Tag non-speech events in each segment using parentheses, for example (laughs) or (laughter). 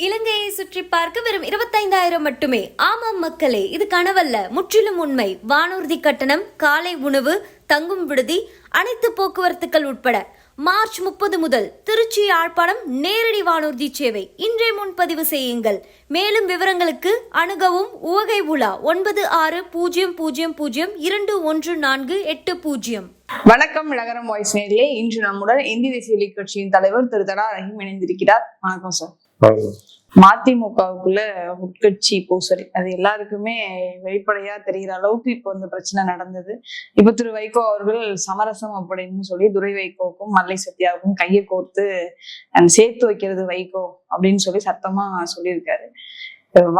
இலங்கையை சுற்றி பார்க்க வெறும் இருபத்தைந்தாயிரம் மட்டுமே. ஆமாம் மக்களே இது கனவல்ல. முற்றிலும் உண்மை. வானூர்தி கட்டணம் காலை உணவு தங்கும் விடுதி அனைத்து போக்குவரத்துக்கள் உட்பட. மார்ச் முப்பது முதல் திருச்சி யாழ்ப்பாணம் நேரடி வானூர்தி சேவை. இன்றே முன்பதிவு செய்யுங்கள். மேலும் விவரங்களுக்கு அணுகவும் உவகை உலா ஒன்பது ஆறு பூஜ்ஜியம் பூஜ்ஜியம் பூஜ்ஜியம் இரண்டு ஒன்று நான்கு எட்டு பூஜ்ஜியம். வணக்கம் நகரம் வாய்ஸ் நேரிலே. இன்று நம்முடன் இந்திய தேசிய கட்சியின் தலைவர் திரு தடா ரஹீம் இணைந்திருக்கிறார். வணக்கம் சார். மதிமுகவுக்குள்ள உட்கட்சி பூசல் அது எல்லாருக்குமே வெளிப்படையா தெரிகிற அளவுக்கு இப்போ இந்த பிரச்சனை நடந்தது. இப்ப திரு வைகோ அவர்கள் சமரசம் அப்படின்னு சொல்லி துரை வைகோவுக்கும் மல்லை சத்யாவுக்கும் கையை கோர்த்து சேர்த்து வைக்கிறது வைகோ அப்படின்னு சொல்லி சத்தமா சொல்லியிருக்காரு.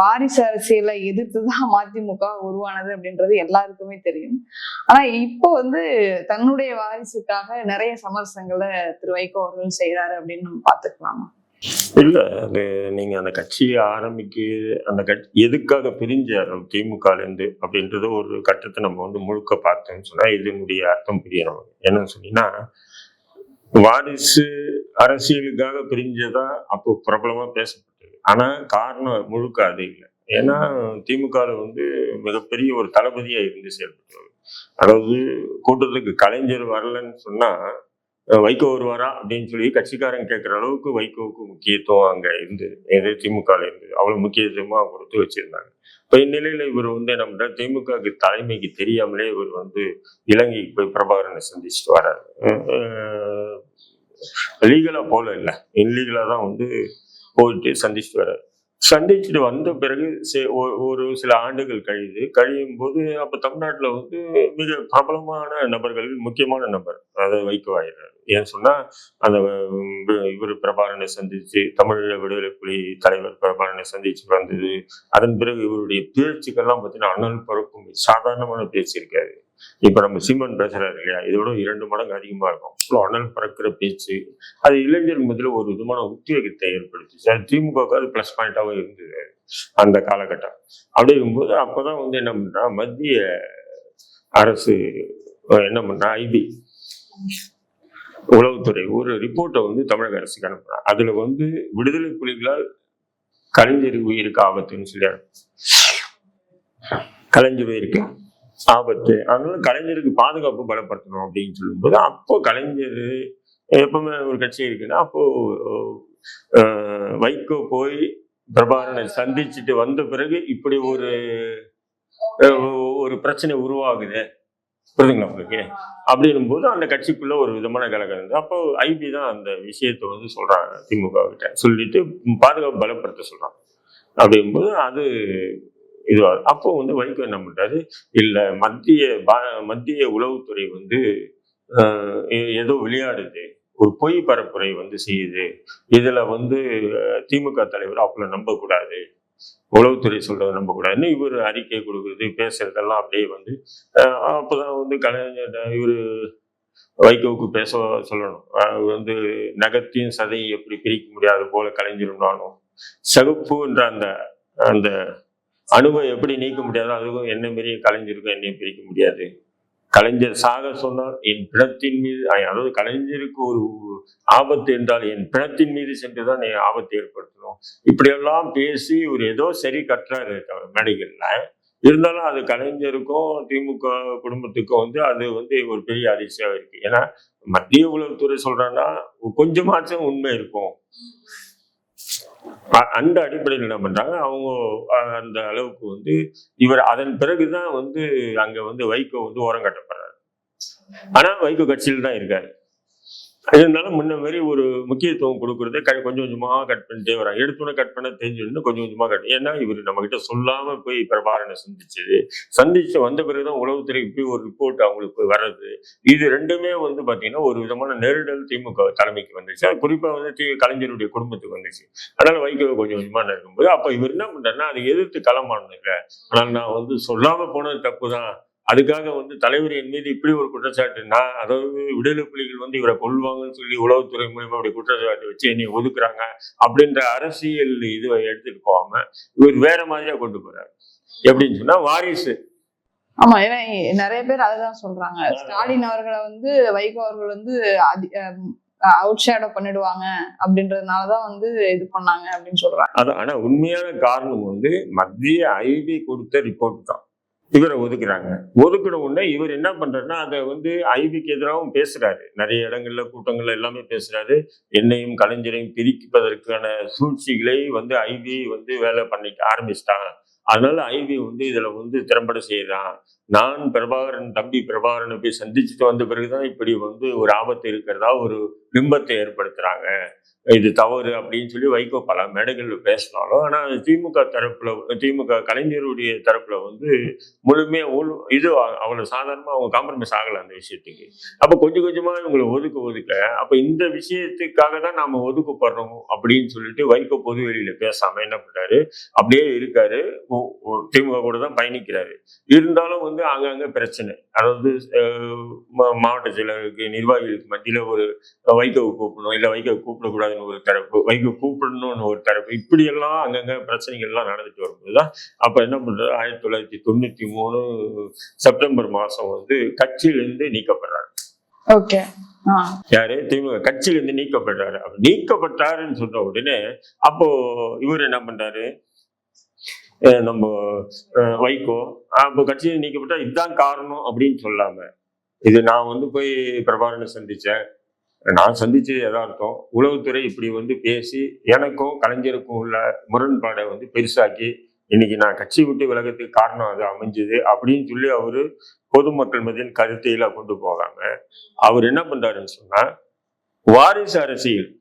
வாரிசு அரசியலை எதிர்த்துதான் மதிமுக உருவானது அப்படின்றது எல்லாருக்குமே தெரியும். ஆனா இப்போ வந்து தன்னுடைய வாரிசுக்காக நிறைய சமரசங்களை திரு வைகோ அவர்கள் செய்யறாரு அப்படின்னு நம்ம பாத்துக்கலாமா இல்லை அது நீங்க அந்த கட்சியை ஆரம்பிக்க அந்த கட்சி எதுக்காக பிரிஞ்சு திமுகலேருந்து அப்படின்றத ஒரு கட்டத்தை நம்ம வந்து முழுக்க பார்த்தோம்னு சொன்னால் இதனுடைய அர்த்தம் புரியணும். என்னன்னு சொன்னீங்கன்னா வாரிசு அரசியலுக்காக பிரிஞ்சதா அப்போ பிரபலமாக பேசப்பட்டது. ஆனால் காரணம் முழுக்க அது இல்லை. ஏன்னா திமுகவில் வந்து மிகப்பெரிய ஒரு தளபதியாக இருந்து செயல்பட்டவர். அதாவது கூட்டத்துக்கு கலைஞர் வரலன்னு சொன்னால் வைகோ வருவாரா அப்படின்னு சொல்லி கட்சிக்காரன் கேட்குற அளவுக்கு வைகோவுக்கு முக்கியத்துவம் அங்கே இருந்து எது திமுகவில் இருந்து அவ்வளோ முக்கியத்துவமாக கொடுத்து வச்சுருந்தாங்க. இப்போ இந்நிலையில் இவர் வந்து என்ன திமுகவுக்கு தலைமைக்கு தெரியாமலே இவர் வந்து இலங்கைக்கு போய் பிரபாகரனை சந்திச்சுட்டு வர்றாரு லீகலாக போல இல்லை. இன்லீகலாக தான் வந்து போயிட்டு சந்திச்சுட்டு வர்றாரு சந்திச்சுட்டு வந்த பிறகு சே- ஒரு சில ஆண்டுகள் கழியுது கழியும் போது அப்ப தமிழ்நாட்டுல வந்து மிக பிரபலமான நபர்கள் முக்கியமான நபர் அதாவது வைகோ ஏன் சொன்னா அந்த இவர் பிரபாகரனை சந்திச்சு தமிழ் விடுதலை புலி தலைவர் பிரபாகரனை சந்திச்சு வந்தது அதன் பிறகு இவருடைய பேச்சுக்கெல்லாம் பார்த்தீங்கன்னா அண்ணல் பறக்கும் சாதாரணமான பேச்சு இருக்காது. இப்ப நம்ம சீமான் பேசுறாரு இல்லையா? இதோட இரண்டு மடங்கு அதிகமா இருக்கும். அவ்வளோ அண்ணல் பறக்கிற பேச்சு. அது இளைஞர் முதல்ல ஒரு விதமான உத்வேகத்தை ஏற்படுத்துச்சு அது திமுக அது பிளஸ் பாயிண்டாகவும் இருந்தது அந்த காலகட்டம். அப்படி இருக்கும்போது அப்பதான் வந்து என்ன பண்றா? மத்திய அரசு என்ன பண்ணா ஐபி உளவுத்துறை ஒரு ரிப்போர்ட்டை வந்து தமிழக அரசுக்கு அனுப்புறாங்க அதுல வந்து விடுதலை புலிகளால் கலைஞர் உயிருக்கு ஆபத்துன்னு சொல்லி கலைஞர் உயிருக்கு. ஆபத்து அதனால கலைஞருக்கு பாதுகாப்பு பலப்படுத்தணும் அப்படின்னு சொல்லும்போது அப்போ கலைஞர் எப்பவுமே ஒரு கட்சி இருக்குன்னா அப்போ வைகோ போய் பிரபாகரனை சந்திச்சுட்டு வந்த பிறகு இப்படி ஒரு ஒரு பிரச்சனை உருவாகுது. புரியுதுங்களா உங்களுக்கு? அப்படின்னும் போது அந்த கட்சிக்குள்ள ஒரு விதமான கலகம் இருந்தது. அப்போ ஐபி தான் அந்த விஷயத்தை வந்து சொல்றாங்க திமுக கிட்ட சொல்லிட்டு பாதுகாப்பு பலப்படுத்த சொல்றாங்க அப்படிங்கும்போது அது இதுவாக அப்போ வந்து வைகோ என்ன பண்ணுறாரு இல்லை மத்திய பா- மத்திய உளவுத்துறை வந்து ஏதோ விளையாடுது. ஒரு பொய் பரப்புரை வந்து செய்யுது. இதுல வந்து திமுக தலைவர் அப்பல நம்பக்கூடாது. உளவுத்துறை சொல்றதை நம்பக்கூடாதுன்னு இவர் அறிக்கை கொடுக்குறது பேசுறதெல்லாம் அப்படியே வந்து அப்போதான் வந்து கலைஞர் இவர் வைகோவுக்கு பேச சொல்லணும். வந்து நகத்தையும் சதையும் எப்படி பிரிக்க முடியாது போல கலைஞரும் நானும் சகுப்புன்ற அந்த அந்த அணுவை எப்படி நீக்க முடியாதோ அதுவும் என்ன மாரி கலைஞருக்கும் என்னையும் பிரிக்க முடியாது. கலைஞர் சாக சொன்னால் என் பிணத்தின் மீது அதாவது கலைஞருக்கு ஒரு ஆபத்து என்றால் என் பிணத்தின் மீது சென்றுதான் என் ஆபத்தை ஏற்படுத்தணும். இப்படியெல்லாம் பேசி ஒரு ஏதோ சரி கட்டுறாரு மேடைகள்ல. இருந்தாலும் அது கலைஞருக்கும் திமுக குடும்பத்துக்கும் வந்து அது வந்து ஒரு பெரிய அதிர்ச்சியாக இருக்கு. ஏன்னா மத்திய உளவுத்துறை சொல்றேன்னா கொஞ்சமாச்சும் உண்மை இருக்கும். அந்த அடிப்படையில் என்ன பண்றாங்க? அவங்க அந்த அளவுக்கு வந்து இவர் அதன் பிறகுதான் வந்து அங்க வந்து வைகோ வந்து ஓரம் கட்டப்படுறாரு ஆனா வைகோ கட்சியில் தான் இருக்காரு. இருந்தாலும் முன்ன மாதிரி ஒரு முக்கியத்துவம் கொடுக்கறத க- கொஞ்சம் கொஞ்சமாக கட் பண்ணிட்டே வராங்க எடுத்தோன்னே கட் பண்ண தெரிஞ்சுன்னு கொஞ்சம் கொஞ்சமாக கட் ஏன்னா இவர் நம்ம சொல்லாமல் போய் பிரபாரனை சந்திச்சது. சந்திச்சு வந்த பிறகுதான் உளவுத்துறைக்கு போய் ஒரு ரிப்போர்ட் அவங்களுக்கு வர்றது. இது ரெண்டுமே வந்து பார்த்தீங்கன்னா ஒரு விதமான நெருடல் திமுக தலைமைக்கு வந்துச்சு அது குறிப்பாக வந்து தி கலைஞருடைய குடும்பத்துக்கு வந்துச்சு அதனால் வைகோ கொஞ்சம் கொஞ்சமாக இருக்கும்போது அப்போ இவர் என்ன பண்ணுறாருன்னா அதை எதிர்த்து களமானுங்க ஆனால் நான் வந்து சொல்லாமல் போனது தப்பு தான் அதுக்காக வந்து தலைவர் என் மீது இப்படி ஒரு குற்றச்சாட்டு நான் அதாவது விடுதலை புலிகள் வந்து இவரை கொள்வாங்கன்னு சொல்லி உளவுத்துறை மூலியமா அப்படி குற்றச்சாட்டு வச்சு என்னை ஒதுக்குறாங்க அப்படின்ற அரசியல் இதுவை எடுத்துட்டு போகாம இவர் வேற மாதிரியா கொண்டு போறாரு. எப்படின்னு சொன்னா வாரிசு. ஆமா ஏன்னா நிறைய பேர் அதுதான் சொல்றாங்க. ஸ்டாலின் அவர்களை வந்து வைகோ அவர்கள் வந்து அவுட் ஷேடோ பண்ணிடுவாங்க அப்படின்றதுனாலதான் வந்து இது பண்ணாங்க அப்படின்னு சொல்றாங்க. அது ஆனா உண்மையான காரணம் வந்து மத்திய ஐபி கொடுத்த ரிப்போர்ட் தான். இவரை ஒதுக்குறாங்க. ஒதுக்கின உடனே இவர் என்ன பண்றாருன்னா அதை வந்து ஐவிக்கு எதிராகவும் பேசுறாரு. நிறைய இடங்கள்ல கூட்டங்கள்ல எல்லாமே பேசுறாரு. என்னையும் கலைஞரையும் பிரிப்பதற்கான சூழ்ச்சிகளை வந்து ஐவி வந்து வேலை பண்ணிக்க ஆரம்பிச்சிட்டாங்க. அதனால ஐவி வந்து இதுல வந்து திறம்பட செய்யறான். நான் பிரபாகரன் தம்பி பிரபாகரனை போய் சந்திச்சுட்டு வந்த பிறகுதான் இப்படி வந்து ஒரு ஆபத்து இருக்கிறதா ஒரு பிம்பத்தை ஏற்படுத்துறாங்க. இது தவறு அப்படின்னு சொல்லி வைகோ பல மேடைகளில் பேசினாலும் ஆனா திமுக தரப்புல திமுக கலைஞருடைய தரப்புல வந்து முழுமையாக உள் இது அவ்வளவு சாதாரணமா அவங்க காம்ப்ரமைஸ் ஆகலை அந்த விஷயத்துக்கு. அப்போ கொஞ்சம் கொஞ்சமா இவங்களை ஒதுக்க ஒதுக்க அப்போ இந்த விஷயத்துக்காக தான் நாம ஒதுக்கப்படுறோம் அப்படின்னு சொல்லிட்டு வைகோ பொது வெளியில் பேசாமல் என்ன பண்ணாரு அப்படியே இருக்காரு. திமுக கூட தான் பயணிக்கிறாரு. இருந்தாலும் வந்து அங்கங்கே பிரச்சனை. அதாவது மா- மாவட்ட செயலருக்கு நிர்வாகிகளுக்கு மத்தியில ஒரு வைகோ கூப்பிடணும் இல்ல வைகோ கூப்பிடக்கூடாதுன்னு ஒரு தரப்பு வைகோ கூப்பிடணும்னு ஒரு தரப்பு இப்படி எல்லாம் அங்கங்க பிரச்சனைகள் எல்லாம் நடந்துட்டு வரும்போதுதான் அப்ப என்ன பண்றாரு? ஆயிரத்தி தொள்ளாயிரத்தி தொண்ணூத்தி மூணு செப்டம்பர் மாசம் வந்து கட்சியிலிருந்து நீக்கப்படுறாரு. ஓகே. யாரு? திமுக. கட்சியிலிருந்து நீக்கப்படுறாரு. அப்ப நீக்கப்பட்டாருன்னு சொன்ன உடனே அப்போ இவர் என்ன பண்றாரு? நம்ம வைகோ அப்போ கட்சியில் நீக்கப்பட்டா இதுதான் காரணம் அப்படின்னு சொல்லாம இது நான் வந்து போய் பிரபாகரனை சந்திச்சேன். நான் சந்திச்சது எதார்த்தம் உளவுத்துறை இப்படி வந்து பேசி எனக்கும் கலைஞருக்கும் உள்ள முரண்பாடை வந்து பெருசாக்கி இன்னைக்கு நான் கட்சி விட்டு விலகத்துக்கு காரணம் அது அமைஞ்சது அப்படின்னு சொல்லி அவர் பொதுமக்கள் மத்தியில் கருத்தையில கொண்டு போகாம அவர் என்ன பண்றாருன்னு சொன்னா வாரிசு அரசியல்.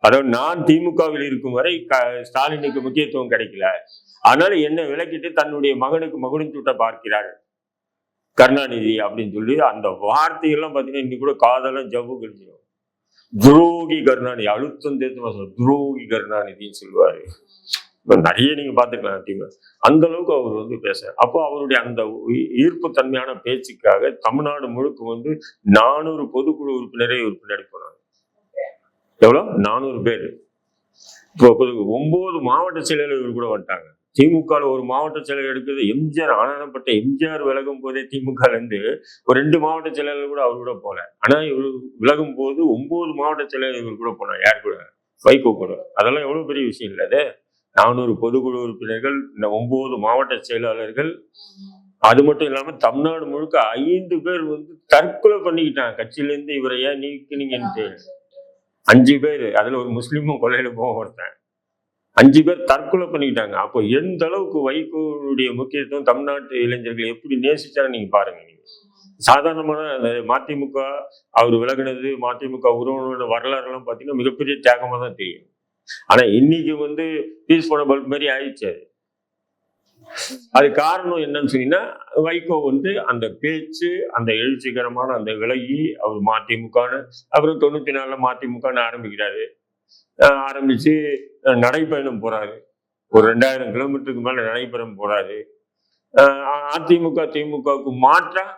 அதாவது நான் திமுகவில் இருக்கும் வரை க- ஸ்டாலினுக்கு முக்கியத்துவம் கிடைக்கல. அதனால என்ன விலக்கிட்டு தன்னுடைய மகனுக்கு மகனும் சூட்ட பார்க்கிறார். கருணாநிதி அப்படின்னு சொல்லி அந்த வார்த்தையெல்லாம் பார்த்தீங்கன்னா இன்னைக்கு கூட காதெல்லாம் ஜவ்வு கழிச்சிடும் துரோகி கருணாநிதி அழுத்தம் தேர்த்து சொல்ல துரோகி கருணாநிதின்னு சொல்லுவாரு. நிறைய நீங்க பாத்துக்கலாம் திமுக அந்த அளவுக்கு அவர் வந்து பேச அப்போ அவருடைய அந்த ஈர்ப்பு தன்மையான பேச்சுக்காக தமிழ்நாடு முழுக்க வந்து நானூறு பொதுக்குழு உறுப்பினரே உறுப்பினர் போனாங்க. எவ்வளவு? நானூறு பேர். இப்போ ஒன்பது மாவட்ட செயலாளர்கள் இவர் கூட வந்துட்டாங்க. திமுக ஒரு மாவட்ட செயலர் எடுக்கிறது எம்ஜிஆர் ஆனந்தப்பட்ட எம்ஜிஆர் விலகும் போதே திமுக இருந்து ஒரு ரெண்டு மாவட்ட செயலர்கள் கூட அவர் கூட போல. ஆனா இவர் விலகும் போது ஒன்பது மாவட்ட செயலர் இவர் கூட போனாங்க யார் கூட? வைகோ கூட. அதெல்லாம் எவ்வளவு பெரிய விஷயம் இல்லை அது. நானூறு பொதுக்குழு உறுப்பினர்கள் இந்த ஒன்பது மாவட்ட செயலாளர்கள். அது மட்டும் இல்லாம தமிழ்நாடு முழுக்க ஐந்து பேர் வந்து தற்கொலை பண்ணிக்கிட்டாங்க. கட்சியில இருந்து இவரை ஏன் நீக்கினீங்கன்ட்டு. அஞ்சு பேர். அதுல ஒரு முஸ்லீமும் கொலையில போக ஒருத்தன் அஞ்சு பேர் தற்கொலை பண்ணிக்கிட்டாங்க. அப்போ எந்த அளவுக்கு வைகோவுடைய முக்கியத்துவம் தமிழ்நாட்டு இளைஞர்கள் எப்படி நேசிச்சாங்க நீங்க பாருங்க நீங்க. சாதாரணமான அந்த மதிமுக அவர் விலகினது மதிமுக உறவுன வரலாறு எல்லாம் பாத்தீங்கன்னா மிகப்பெரிய தியாகமா தான் தெரியும். ஆனா இன்னைக்கு வந்து பீஸ் போன பல்ப் மாதிரி ஆயிடுச்சு அது. அது காரணம் என்னன்னு சொன்னீங்கன்னா வைகோ வந்து அந்த பேச்சு அந்த எழுச்சிகரமான அந்த விலகி அவர் மதிமுகன்னு அப்புறம் தொண்ணூத்தி நாலுல மதிமுகன்னு ஆரம்பிக்கிறாரு. ஆரம்பித்து நடைப்பயணம் போகிறாரு ஒரு ரெண்டாயிரம் கிலோமீட்டருக்கு மேலே நடைபயணம் போகிறாரு அதிமுக திமுகவுக்கு மாற்றாக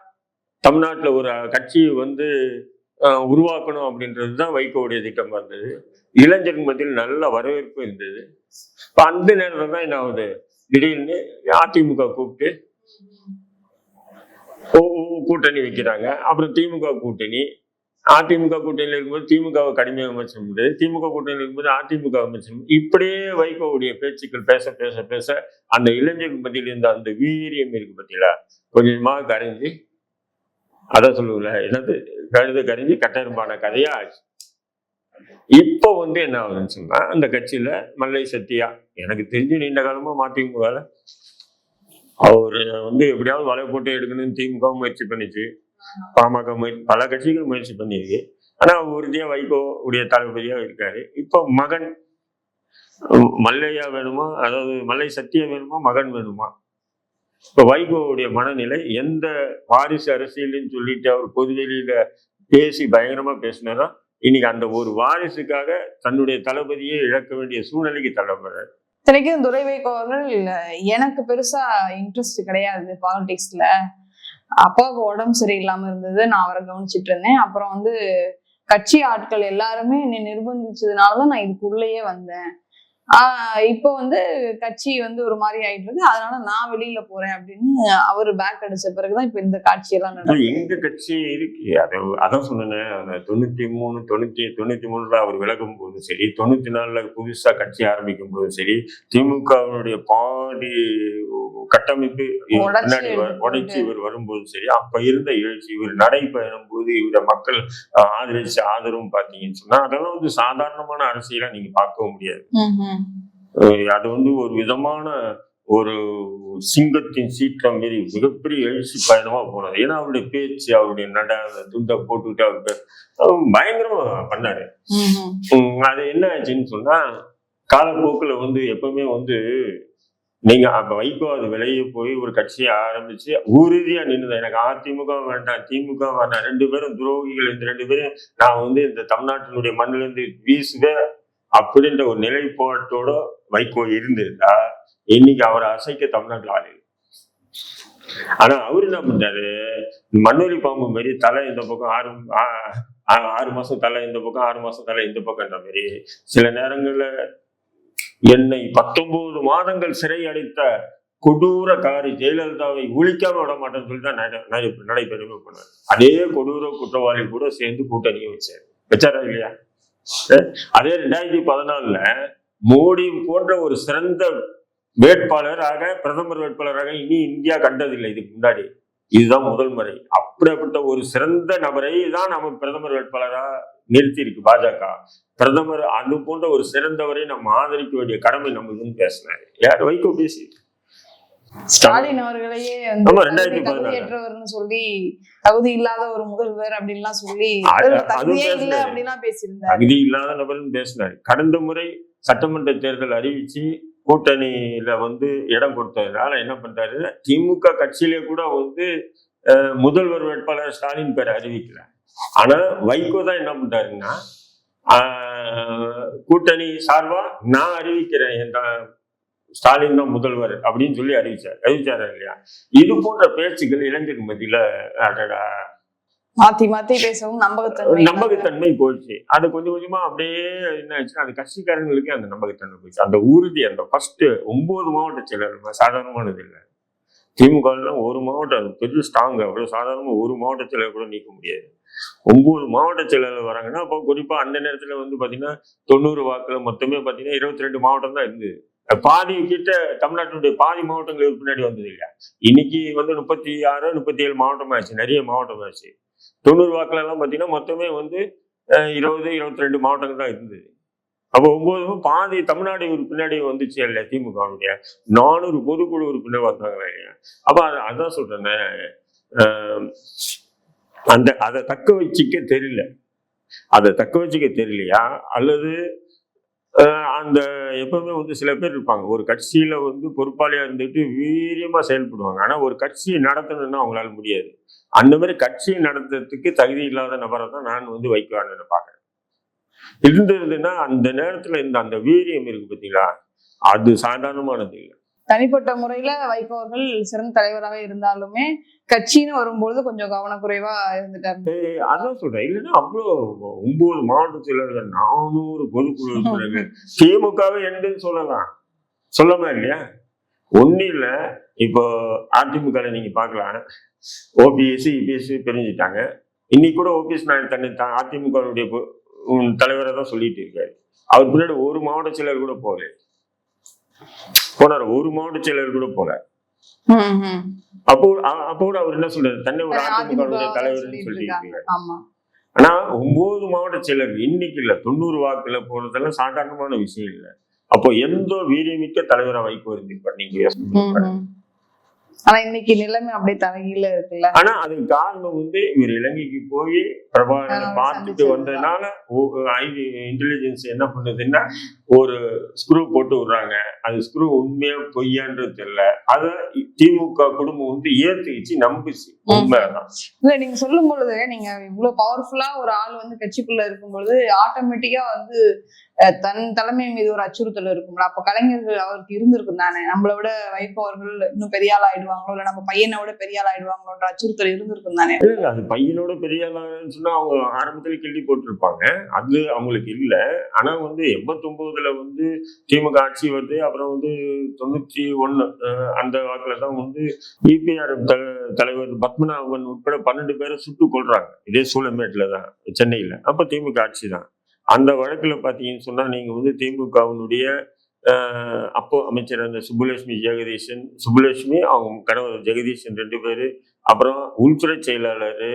தமிழ்நாட்டில் ஒரு கட்சியை வந்து உருவாக்கணும் அப்படின்றது தான் வைகோவுடைய திட்டமாக இருந்தது. இளைஞர் மத்தியில் நல்ல வரவேற்பு இருந்தது. இப்போ அந்த நேரத்தில் தான் என்ன ஆகுது? திடீர்னு அதிமுக கூப்பிட்டு ஓ- ஓ- கூட்டணி வைக்கிறாங்க. அப்புறம் திமுக கூட்டணி அதிமுக கூட்டணியில் இருக்கும்போது திமுகவை கடுமையாக விமர்சனம் பண்ணுது திமுக கூட்டணியில் இருக்கும்போது அதிமுக விமர்சனம் இப்படியே வைகோவுடைய பேச்சுக்கள் பேச பேச பேச அந்த இளைஞர்கள் மத்தியில் இருந்த அந்த வீரியம் இருக்கு பத்தியில கொஞ்சமாக கரைஞ்சி அதான் சொல்லுவோம்ல என்னது? கழுத கரைஞ்சி கட்டெரும்பான கதையா ஆச்சு. இப்போ வந்து என்ன ஆகுதுன்னு சொன்னா அந்த கட்சியில மல்லை சத்தியா எனக்கு தெரிஞ்சு நீண்ட காலமா மதிமுகல அவர் வந்து எப்படியாவது வலை போட்டு எடுக்கணும்னு திமுக முயற்சி பண்ணிச்சு. பாமக முயற்சி பல கட்சிகள் முயற்சி பண்ணியிருக்கு. ஆனா உறுதியா வைகோ உடைய தளபதியா இருக்காரு. இப்போ மகன் மல்லையா வேணுமா? அதாவது மல்லை சத்தியா வேணுமா? மகன் வேணுமா? இப்போ வைகோவுடைய மனநிலை எந்த வாரிசு அரசியல்னு சொல்லிட்டு அவர் பொதுவெளியில பேசி பயங்கரமா பேசினாரோ இன்னைக்கு அந்த ஒரு வாரிசுக்காக தன்னுடைய தளபதியை இழக்க வேண்டிய சூழ்நிலைக்கு தள்ளப்படுறாரு. இத்தனைக்கும் துரை வைகோ அவர்கள் எனக்கு பெருசா இன்ட்ரெஸ்ட் கிடையாது பாலிடிக்ஸ்ல அப்பாவுக்கு உடம்பு சரியில்லாம இருந்தது. நான் அவரை கவனிச்சிட்டு இருந்தேன். அப்புறம் வந்து கட்சி ஆட்கள் எல்லாருமே என்னை நிர்பந்திச்சதுனாலதான் நான் இதுக்குள்ளேயே வந்தேன். இப்போ வந்து கட்சி வந்து ஒரு மாதிரி ஆயிட்டு இருக்கு அதனால நான் வெளியில போறேன் அப்படின்னு அவர் பேக் அடிச்ச பிறகுதான் இப்ப இந்த அது நடக்குது. எங்க கட்சி இருக்கு? அது அதான் சொன்னேன் தொண்ணூத்தி மூணு தொண்ணூத்தி தொண்ணூத்தி மூணுல அவர் விலகும் போதும் சரி தொண்ணூத்தி நாலுல புதுசா கட்சி ஆரம்பிக்கும் போதும் சரி திமுகவினுடைய பாதி கட்டமைப்பு பின்னாடி உடைச்சு இவர் வரும்போது சரி அப்ப இருந்த எழுச்சி இவர் நடைபயணம் போது இவர மக்கள் ஆதரிச்ச ஆதரவும் பாத்தீங்கன்னு சொன்னா அதெல்லாம் வந்து சாதாரணமான அரசியலா நீங்க பார்க்கவும் முடியாது. அது வந்து ஒரு விதமான ஒரு சிங்கத்தின் சீற்றம் மாரி மிகப்பெரிய எழுச்சி பயணமா போனது. ஏன்னா அவருடைய பேச்சு அவருடைய நட துண்டை போட்டுக்கிட்டு அவர் பயங்கரமா பண்ணாரு. அது என்ன ஆச்சுன்னு சொன்னா காலப்போக்குல வந்து எப்பவுமே வந்து நீங்க அப்ப வைகோ அது வெளியே போய் ஒரு கட்சியை ஆரம்பிச்சு உறுதியா நின்னுது எனக்கு அதிமுக வேண்டாம் திமுக வேண்டாம் ரெண்டு பேரும் துரோகிகள் இந்த ரெண்டு பேரும் நான் வந்து இந்த தமிழ்நாட்டினுடைய மண்ணில இருந்து வீசுவேன். அப்படின்ற ஒரு நிலைப்பாட்டோட வைகோ இருந்திருந்தா இன்னைக்கு அவரை அசைக்க தமிழ்நாட்டில் ஆளு ஆனா அவர் என்ன பண்றாரு? மண்ணூரி பாம்பு மாதிரி தலை இந்த பக்கம் ஆறு ஆறு மாசம் தலை இந்த பக்கம் ஆறு மாசம் தலை இந்த பக்கம்ன்ற மாதிரி சில நேரங்கள்ல என்னை பத்தொன்பது மாதங்கள் சிறை அடைத்த கொடூர காரி ஜெயலலிதாவை ஒழிக்காம விட மாட்டேன்னு சொல்லி தான் நடைபெறுமே அதே கொடூர குற்றவாளி கூட சேர்ந்து கூட்டணியை வச்சார். வச்சாரா இல்லையா? அதே ரெண்டாயிரத்தி பதினாலுல மோடி போன்ற ஒரு சிறந்த வேட்பாளராக பிரதமர் வேட்பாளராக இனி இந்தியா கண்டதில்லை இதுக்கு முன்னாடி. இதுதான் முதல் முறை. அப்படிப்பட்ட ஒரு சிறந்த நபரை தான் நம்ம பிரதமர் வேட்பாளராக நிறுத்தி இருக்கு பாஜக. பிரதமர் அது போன்ற ஒரு சிறந்தவரை நம்ம ஆதரிக்க வேண்டிய கடமை நமக்குன்னு பேசினாரு யார்? வைகோ பேசி. ஸ்டாலின் அவர்களையே வந்து ஆமா, தகுதி- 2016. தகுதியற்றவர்னு சொல்லி தகுதி இல்லாத ஒரு முதல்வர் அப்படின்லாம் சொல்லி தகுதியே இல்ல. அப்படின்லாம் பேசியிருந்தாரு தகுதி இல்லாத நபர்னு பேசினாரு கடந்த முறை சட்டமன்ற தேர்தல் அறிவிச்சு கூட்டணியில வந்து இடம் கொடுத்ததுனால என்ன பண்றாரு திமுக கட்சியிலே கூட வந்து முதல்வர் வேட்பாளர் ஸ்டாலின் பேரை அறிவிக்கல ஆனா வைகோ தான் என்ன பண்றாருன்னா ஆஹ், கூட்டணி சார்பா நான் அறிவிக்கிறேன் என்ற ஸ்டாலின் தான் முதல்வர் அப்படின்னு சொல்லி அறிவிச்சார். அறிவிச்சாரா இல்லையா? இது போன்ற பேச்சுக்கள் இளைஞருக்கு மத்தியில மாத்தி மாத்தி பேசவும் நம்பகத்தன்மை. நம்பகத்தன்மை போயிடுச்சு அது கொஞ்சம் கொஞ்சமா அப்படியே என்ன ஆச்சுன்னா அது கட்சிக்காரங்களுக்கு அந்த நம்பகத்தன்மை போயிடுச்சு அந்த உறுதி அந்த ஃபர்ஸ்ட் ஒன்பது மாவட்ட செயலர் சாதாரணமானது இல்லை. திமுக ஒரு மாவட்டம் அது பெரிய ஸ்ட்ராங் அவ்வளவு சாதாரணமா ஒரு மாவட்ட செயலர் கூட நீக்க முடியாது. ஒன்பது மாவட்ட செயலர் வராங்கன்னா அப்போ குறிப்பா அந்த நேரத்துல வந்து பாத்தீங்கன்னா தொண்ணூறு வாக்குல மொத்தமே பாத்தீங்கன்னா இருபத்தி ரெண்டு மாவட்டம் தான் இருந்தது. பாதி கிட்ட தமிழ்நாட்டினுடைய பாதி மாவட்டங்களுக்கு பின்னாடி வந்தது இல்லையா? இன்னைக்கு வந்து முப்பத்தி ஆறு முப்பத்தி ஏழு மாவட்டம் ஆச்சு நிறைய மாவட்டம் ஆச்சு. தொண்ணூறு வாக்குல எல்லாம் பார்த்தீங்கன்னா மொத்தமே வந்து இருபது இருபத்தி ரெண்டு மாவட்டங்கள் தான் இருந்தது. அப்போ ஒன்பதும் பாதி தமிழ்நாடு உறுப்பினரே வந்துச்சு இல்லையா திமுகவுடைய? நானூறு பொதுக்குழு உறுப்பினர் வந்தாங்களா இல்லையா? அப்போ அதான் சொல்றேன். அந்த அதை தக்க வச்சிக்க தெரியல. அதை தக்க வச்சிக்க தெரியலையா? அல்லது அந்த எப்பவுமே வந்து சில பேர் இருப்பாங்க. ஒரு கட்சியில வந்து பொறுப்பாளியாக இருந்துட்டு வீரியமா செயல்படுவாங்க. ஆனால் ஒரு கட்சியை நடத்தணும்னா அவங்களால முடியாது. அந்த மாதிரி கட்சியை நடத்துறதுக்கு தகுதி இல்லாத நபரை தான் நான் வந்து வைக்கலான்னு பார்க்குறேன். இருந்ததுன்னா அந்த நேரத்துல இந்த அந்த வீரியம் இருக்கு பார்த்தீங்களா அது சாதாரணமானது இல்லை. தனிப்பட்ட முறையில வைகோ அவர்கள் சிறந்த தலைவராக இருந்தாலுமே கட்சின்னு வரும்பொழுது கொஞ்சம் கவனக்குறைவா இருந்துட்டாரு. அதான் சொல்றேன். இல்லைன்னா அவ்வளோ ஒன்பது மாவட்ட செயலர்கள் நானூறு பொதுக்குழு (laughs) உறுப்பினர்கள் திமுகவே என்னன்னு சொல்லலாம். சொல்லமா இல்லையா? ஒன்றும் இல்லை. இப்போ அதிமுக நீங்க பார்க்கலாம். ஓபிஎஸ் இபிஎஸ் பிரிஞ்சுட்டாங்க. இன்னைக்கு கூட ஓபிஎஸ் நாயுடு தன்னை தான் அதிமுகவுடைய தலைவரை தான் சொல்லிட்டு இருக்காரு. அவர் பின்னாடி ஒரு மாவட்ட செயலர் கூட போகல. போனார். ஒரு மாவட்ட செயலர் கூட ம். அப்போ அப்போ அவர் என்ன சொல்றாரு? தன்னை ஒரு அதிமுக தலைவர்னு சொல்லி ஆனா ஒன்பது மாவட்ட செயலர் இன்னைக்கு இல்ல. தொண்ணூறு வாக்குல போறதெல்லாம் சாதாரணமான விஷயம் இல்ல. அப்போ எந்த வீரியமிக்க தலைவரா வைகோ இருந்திருப்பார் நீங்க. ஆனா இன்னைக்கு நிலைமை அப்படியே தலைகீழ இருக்குல்ல. ஆனா அதுக்கு காரணம் வந்து இவர் இலங்கைக்கு போய் பிரபாகரனை பார்த்துட்டு வந்ததுனால ஐடி இன்டெலிஜென்ஸ் என்ன பண்ணுதுன்னா ஒரு ஸ்க்ரூ போட்டு விடுறாங்க. அது ஸ்க்ரூ உண்மையா பொய்யான்றது தெரியல. அத திமுக குடும்பம் வந்து ஏத்துக்கிச்சு நம்பிச்சு. உண்மைதான் இல்ல நீங்க சொல்லும் பொழுது நீங்க இவ்வளவு பவர்ஃபுல்லா ஒரு ஆள் வந்து கட்சிக்குள்ள இருக்கும் பொழுது ஆட்டோமேட்டிக்கா வந்து தன் தலைமை மீது ஒரு அச்சுறுத்தல் இருக்கும்ல. அப்ப கலைஞர்கள் அவருக்கு இருந்திருக்கும் தானே. நம்மளை விட வைகோ அவர்கள் இன்னும் பெரிய ஆள் ஆயிடுவாங்களோ இல்ல நம்ம பையனை விட பெரிய ஆள் ஆயிடுவாங்களோன்ற அச்சுறுத்தல் இருந்திருக்கும் தானே. அது பையனோட பெரிய ஆளான்னு சொன்னா அவங்க ஆரம்பத்தில் கிள்ளி போட்டிருப்பாங்க. அது அவங்களுக்கு இல்லை. ஆனால் வந்து எண்பத்தொம்போதுல வந்து திமுக ஆட்சி வருது. அப்புறம் வந்து தொண்ணூற்றி ஒன்று அந்த வாக்கில் தான் வந்து இபிஆர் தலைவர் பத்மநாபன் உட்பட பன்னெண்டு பேரை சுட்டு கொள்றாங்க இதே சூளமேட்டில் தான் சென்னையில். அப்போ திமுக ஆட்சி தான். அந்த வழக்கில் பார்த்தீங்கன்னு சொன்னால் நீங்கள் வந்து திமுகவினுடைய அப்போ அமைச்சர் அந்த சுப்புலட்சுமி ஜெகதீசன் சுப்புலட்சுமி அவங்க கணவர் ஜெகதீசன் ரெண்டு பேர் அப்புறம் உள்துறை செயலாளர்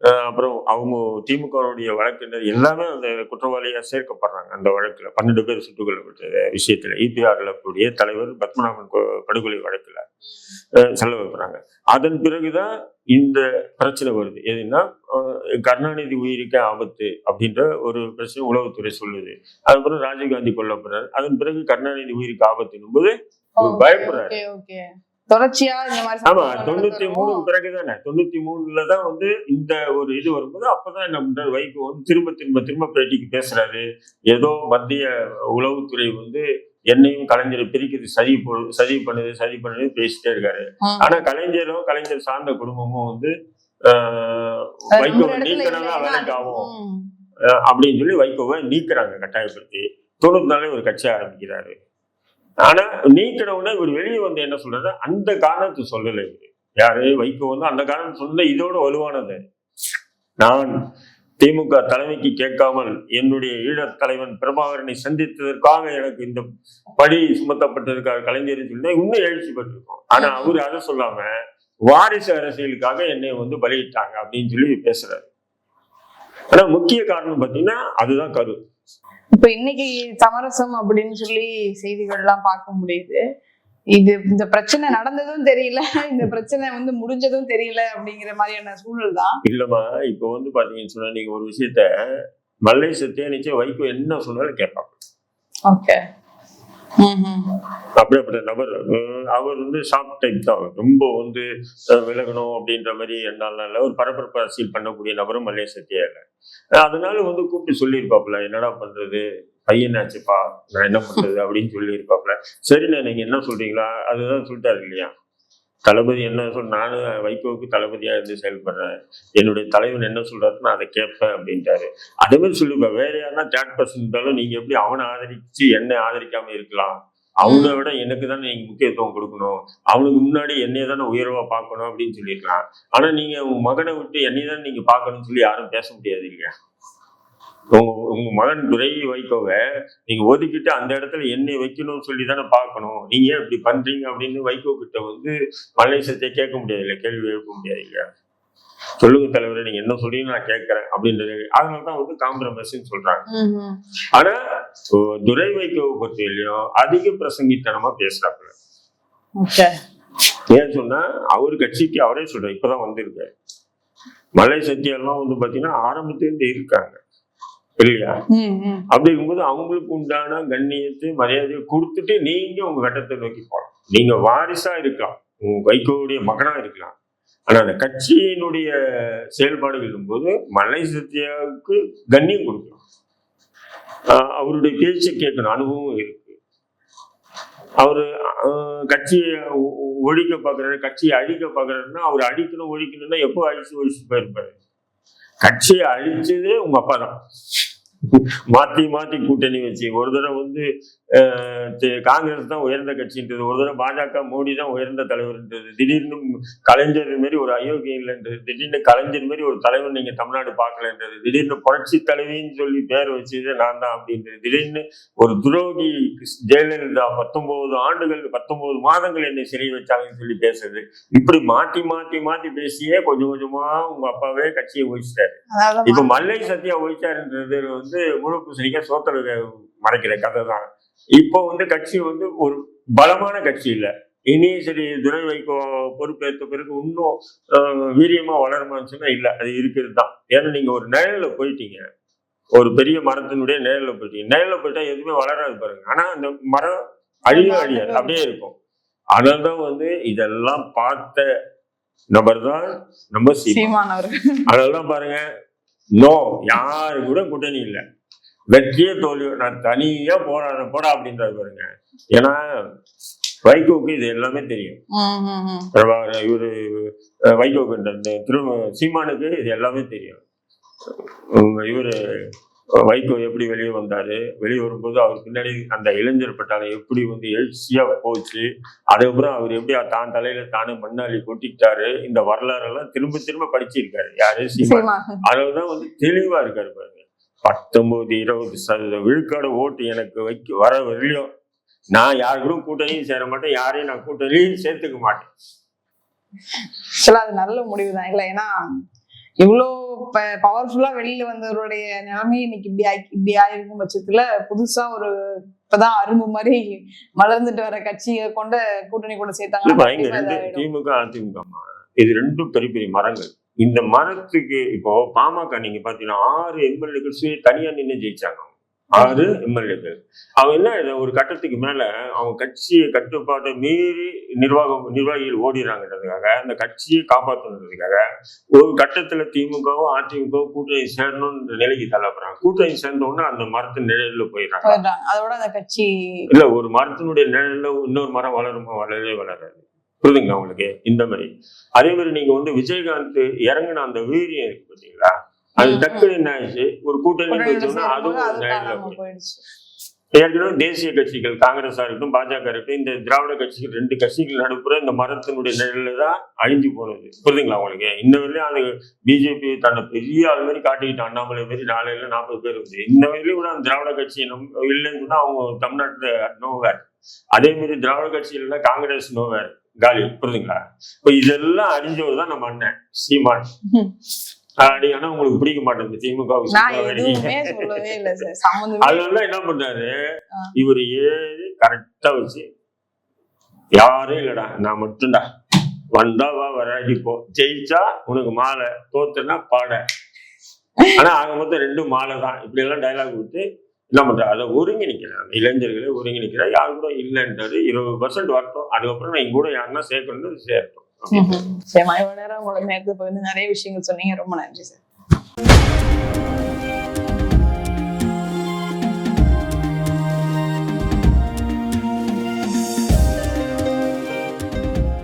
அப்புறம் அவங்க திமுகவுடைய வழக்கினர் எல்லாமே அந்த குற்றவாளியா சேர்க்கப்படுறாங்க அந்த வழக்குல. பன்னெண்டு பேர் சுட்டுக் கொல்லப்பட்ட விஷயத்துல இபிஆர்ல கூடிய தலைவர் பத்மநாபன் படுகொலை வழக்குல செல்ல வைக்கிறாங்க அதன் பிறகுதான் இந்த பிரச்சனை வருது. எதுன்னா கருணாநிதி உயிருக்கு ஆபத்து அப்படின்ற ஒரு பிரச்சனை உளவுத்துறை சொல்லுது. அதுக்கப்புறம் ராஜீவ்காந்தி கொல்லப்படுறாரு. அதன் பிறகு கருணாநிதி உயிருக்கு ஆபத்துன்னும் போது பயப்படுறாரு. தொடர்ச்சியா இந்த மாதிரி ஆமா தொண்ணூத்தி நடக்கிறப்போ, மூணுக்கு பிறகுதானே? தொண்ணூத்தி மூணுல தான் வந்து இந்த ஒரு இது வரும்போது அப்பதான் என்ன பண்றாரு வைகோ வந்து திரும்ப திரும்ப திரும்ப பேட்டிக்கு பேசுறாரு. ஏதோ மத்திய உளவுத்துறை வந்து என்னையும் கலைஞரை பிரிக்குது சதி சதி பண்ணுது சதி பண்ணுது பேசிட்டே இருக்காரு. ஆனா கலைஞரும் கலைஞர் சார்ந்த குடும்பமும் வந்து வைகோவை இல்லைன்னா வேலைக்கு ஆகும். அப்படின்னு சொல்லி வைகோவை நீக்குறாங்க கட்டாயப்படுத்தி. தொண்ணூத்தி நாளே ஒரு கட்சி ஆரம்பிக்கிறாரு. ஆனா நீக்கின உடனே இவர் வெளியே வந்து என்ன சொல்றாரு? அந்த காரணத்தை சொல்லலை இவர். யாரு? வைகோ வந்து அந்த காரணம் சொன்ன இதோட வலுவானது. நான் திமுக தலைமைக்கு கேட்காமல் என்னுடைய ஈழத் தலைவன் பிரபாகரனை சந்தித்ததற்காக எனக்கு இந்த படி சுமத்தப்பட்டதற்காக கலைஞர் சொல்லி இன்னும் எழுச்சி பெற்றிருக்கோம். ஆனா அவரு அதை சொல்லாம வாரிசு அரசியலுக்காக என்னை வந்து பலியிட்டாங்க அப்படின்னு சொல்லி பேசுறாரு. ஆனா முக்கிய காரணம் பாத்தீங்கன்னா அதுதான் கரு. இப்ப இன்னைக்கு சமரசம் அப்படின்னு சொல்லி செய்திகள் எல்லாம் பார்க்க முடியுது. இது இந்த பிரச்சனை நடந்ததும் தெரியல இந்த பிரச்சனை வந்து முடிஞ்சதும் தெரியல அப்படிங்கிற மாதிரியான சூழல் தான் இல்லம்மா இப்போ வந்து பாத்தீங்கன்னு சொன்னா நீங்க ஒரு விஷயத்த மல்லை சத்தியா நிச்சயம் வைகோ என்ன சொன்னாலும் கேட்பாங்க. ஓகே அப்படிப்பட்ட நபர் அவர் வந்து ஷார்ட் டைப் தான். ரொம்ப வந்து விலகணும் அப்படின்ற மாதிரி என்னால ஒரு பரபரப்பு அரசியல் பண்ணக்கூடிய நபரும் மல்லே சத்தியா இல்லை. அதனால வந்து கூப்பிட்டு சொல்லியிருப்பாப்புல என்னடா பண்றது? பையனாச்சுப்பா நான் என்ன பண்றது? அப்படின்னு சொல்லியிருப்பாப்புல. சரிண்ணே நீங்க என்ன சொல்றீங்களா? அதுதான் சொல்லிட்டாரு இல்லையா? தளபதி என்ன சொல் நானும் வைகோவுக்கு தளபதியா இருந்து செயல்படுறேன். என்னுடைய தலைவன் என்ன சொல்றாரு நான் அதை கேட்பேன் அப்படின்ட்டாரு. அதே மாதிரி சொல்லுப்பா வேற யாருன்னா தேர்ட் பர்சன் இருந்தாலும் நீங்க எப்படி அவனை ஆதரிச்சு என்னை ஆதரிக்காம இருக்கலாம்? அவனை விட எனக்கு தானே நீங்க முக்கியத்துவம் கொடுக்கணும். அவனுக்கு முன்னாடி என்னைய தானே உயர்வா பார்க்கணும் அப்படின்னு சொல்லியிருக்கலாம். ஆனா நீங்க உங்க மகனை விட்டு என்னைய தானே நீங்க பார்க்கணும்னு சொல்லி யாரும் பேச முடியாது இல்லையா? உங்க உங்க மகன் துரை வைகோவை நீங்க ஒதுக்கிட்டு அந்த இடத்துல என்னை வைக்கணும்னு சொல்லி தானே பார்க்கணும். நீங்க ஏன் இப்படி பண்றீங்க அப்படின்னு வைகோ கிட்ட வந்து மலை சத்தியை கேட்க முடியாது இல்ல கேள்வி எழுப்ப முடியாது இல்லையா சொல்லுங்க தலைவரே நீங்க என்ன சொல்றீங்க நான் கேட்கறேன் அப்படின்றது அதனால தான் வந்து காம்ப்ரமைஸ்ன்னு சொல்றாங்க. ஆனா துரை வைகோவை பொறுத்தவரையிலையும் அதிக பிரசங்கித்தனமா பேசுறாப்புல. ஏன் சொன்னா அவர் கட்சிக்கு அவரே சொல்றாரு இப்பதான் வந்திருக்காரு. மலை சத்தியெல்லாம் வந்து பாத்தீங்கன்னா ஆரம்பத்துல இருந்து இருக்காங்க. இல்லையா அப்படி இருக்கும்போது அவங்களுக்கு உண்டான கண்ணியத்தை மரியாதையை கொடுத்துட்டு நீங்க உங்க கட்டத்தை நோக்கி போகலாம். நீங்க வாரிசா இருக்கலாம். உங்க வைகோவுடைய மகனா இருக்கலாம். ஆனா அந்த கட்சியினுடைய செயல்பாடுகள் போது மலை சத்யாவுக்கு கண்ணியம் கொடுக்கணும். ஆஹ் அவருடைய பேச்சை கேட்கணும். அனுபவம் இருக்கு. அவரு கட்சியை ஒழிக்க பாக்குறாரு கட்சியை அழிக்க பாக்குறாருன்னா அவர் அழிக்கணும் ஒழிக்கணும்னா எப்போ அழிச்சு ஒழிச்சு போயிருப்பாரு? கட்சியை அழிச்சதே உங்க அப்பா தான். மாத்தி மாத்தி கூட்டணி வச்சு. ஒரு தடவை வந்து காங்கிரஸ் தான் உயர்ந்த கட்சின்றது ஒரு தடவை பாஜக மோடி தான் உயர்ந்த தலைவர்ன்றது. திடீர்னு கலைஞர் மாரி ஒரு அயோக்கியம் இல்லைன்றது திடீர்னு கலைஞர் மாரி ஒரு தலைவர் நீங்க தமிழ்நாடு பார்க்கலன்றது திடீர்னு புரட்சி தலைவின்னு சொல்லி பேர் வச்சது நான் தான் அப்படின்றது. திடீர்னு ஒரு துரோகி ஜெயலலிதா பத்தொன்பது ஆண்டுகள் பத்தொன்பது மாதங்கள் என்னை சிறை வச்சாங்கன்னு சொல்லி பேசுறது. இப்படி மாத்தி மாத்தி மாத்தி பேசியே கொஞ்சம் கொஞ்சமா உங்க அப்பாவே கட்சியை ஒழிச்சிட்டாரு இப்ப மல்லை சத்யா ஒழிச்சாருன்றது வந்து முழு பூசணிக்கா சோத்தல மறைக்கிற கதை தான் இப்போ வந்து கட்சி வந்து ஒரு பலமான கட்சி இல்ல. இனி சரி துரை வைகோ பொறுப்பேற்ற பிறகு இன்னும் வீரியமா வளருமான்னு சொன்னா இல்ல அது இருக்கிறது தான் ஏன்னா நீங்க ஒரு நிழல்ல போயிட்டீங்க. ஒரு பெரிய மரத்தினுடைய நிழல்ல போயிட்டீங்க. நிழல்ல போயிட்டா எதுவுமே வளராது பாருங்க. ஆனா அந்த மரம் அழிய அழியாது அப்படியே இருக்கும். அதனால்தான் வந்து இதெல்லாம் பார்த்த நபர் தான் நம்ம சீமா சீமான் அதெல்லாம் பாருங்க நோ யாரு கூட கூட்டணி இல்லை. வெற்றியே தோல்வியோ நான் தனியா போராட போடா அப்படின்றது பாருங்க. ஏன்னா வைகோக்கு இது எல்லாமே தெரியும். இவரு வைகோக்கு திரு சீமானுக்கு இது எல்லாமே தெரியும். இவரு வைகோ எப்படி வெளியே வந்தாரு? வெளியே வரும்போது அவர் பின்னாடி அந்த இளைஞர் பட்டாளம் எப்படி வந்து எழுச்சியா போச்சு? அதுக்கப்புறம் அவர் எப்படி தான் தலையில தானே மண்ணாளி கொட்டிக்கிட்டாரு? இந்த வரலாறு எல்லாம் திரும்ப திரும்ப படிச்சிருக்காரு. யாரு? சீமா வந்து தெளிவா இருக்காரு பாருங்க. பத்தொன்பது இருபது சதவீத விழுக்காடு ஓட்டு எனக்கு வைக்க வர வரலையும். நான் யாரு கூட கூட்டணியும் சேர மாட்டேன். யாரையும் நான் கூட்டணியும் சேர்த்துக்க மாட்டேன். அது நல்ல முடிவு தான் இல்ல ஏன்னா இவ்வளோ பவர்ஃபுல்லா வெளியில வந்தவருடைய நிலைமை இன்னைக்கு இப்படி ஆகி இப்படி ஆயிருக்கும் பட்சத்துல புதுசா ஒரு இப்பதான் அரும்பு மாதிரி மலர்ந்துட்டு வர கட்சியை கொண்ட கூட்டணி கூட இதாயிடும். திமுக அதிமுக. இது ரெண்டும் பெரிய பெரிய மரங்கள் இந்த மரத்துக்கு இப்போ பாமக நீங்க பாத்தீங்கன்னா ஆறு எம்எல்ஏக்கள் தனியா நின்று ஜெயிச்சாங்க ஆறு எம்எல்ஏக்கள் அவங்க என்ன இது ஒரு கட்டத்துக்கு மேல அவங்க கட்சியை கட்டுப்பாட்டை மீறி நிர்வாகம் நிர்வாகிகள் ஓடிறாங்கன்றதுக்காக அந்த கட்சியை காப்பாற்றணுன்றதுக்காக ஒரு கட்டத்துல திமுகவும் அதிமுகவும் கூட்டணி சேரணும்ன்ற நிலைக்கு தள்ளப்படுறாங்க. கூட்டணி சேர்ந்த உடனே அந்த மரத்தின் நிழல்ல போயிடுறாங்க. போயிடுறாங்க. அதோட அந்த கட்சி இல்ல ஒரு மரத்தினுடைய நிழல்ல இன்னொரு மரம் வளருமா வளரவே வளராது. புரியுதுங்களா உங்களுக்கு? இந்த மாதிரி. அதே மாதிரி நீங்க வந்து விஜயகாந்த் இறங்குன அந்த வீரியம் இருக்கு பாத்தீங்களா? அது ம், டக்குனு என்ன ஆயிடுச்சு? ஒரு கூட்டணி வச்சோம்னா அதுவும் அது போயிடுச்சு. ஏற்கனவே தேசிய கட்சிகள் காங்கிரஸா இருக்கட்டும் பாஜக இருக்கட்டும் இந்த திராவிட கட்சிகள் ரெண்டு கட்சிகள் நடுப்புற இந்த மரத்தினுடைய நிழல்ல தான் அழிஞ்சு போனது. புரியுதுங்களா உங்களுக்கு? இன்ன வரையிலும் அது பிஜேபி தன்னை பெரிய ஆள் மாதிரி காட்டிக்கிட்டு அண்ணாமலை மாதிரி நாளையில நாற்பது பேர் இருந்து இன்ன வரையிலும் கூட திராவிட கட்சி நம்ம இல்லைன்னு சொன்னா அவங்க தமிழ்நாட்டுல நோவேர் அதே மாதிரி திராவிட கட்சியில காங்கிரஸ் நோவேர் காலி. புரியுதுங்களா? இப்ப இதெல்லாம் அறிஞ்சவர் தான் நம்ம அண்ணன் சீமான். ஆனா உங்களுக்கு பிடிக்க மாட்டேங்குது. திமுக அதனால என்ன பண்ணாரு? ஆ. இவர் ஏறி கரெக்டா வச்சு யாரும் இல்லடா நான் மட்டும்டா. வந்தா வா வராடி போ. ஜெயிச்சா உனக்கு மாலை தோத்துனா பாட. ஆனா ஆக மொத்தம் ரெண்டும் மாலை தான். இப்படி எல்லாம் டைலாக் கொடுத்து என்ன பண்ற அதை ஒருங்கிணைக்கிறேன் இளைஞர்களை ஒருங்கிணைக்கிறேன் யாரு கூட இல்லைன்றாரு. இருபது பர்சன்ட் வரட்டும். அதுக்கப்புறம் நான் எங்க கூட யாருன்னா சேர்க்கணும்னு சேர்த்தோம் சரி இவ்வளவு நேரம் உங்களோட நேரத்தை பகிர்ந்து நிறைய விஷயங்கள் சொன்னீங்க. ரொம்ப நன்றி சார்.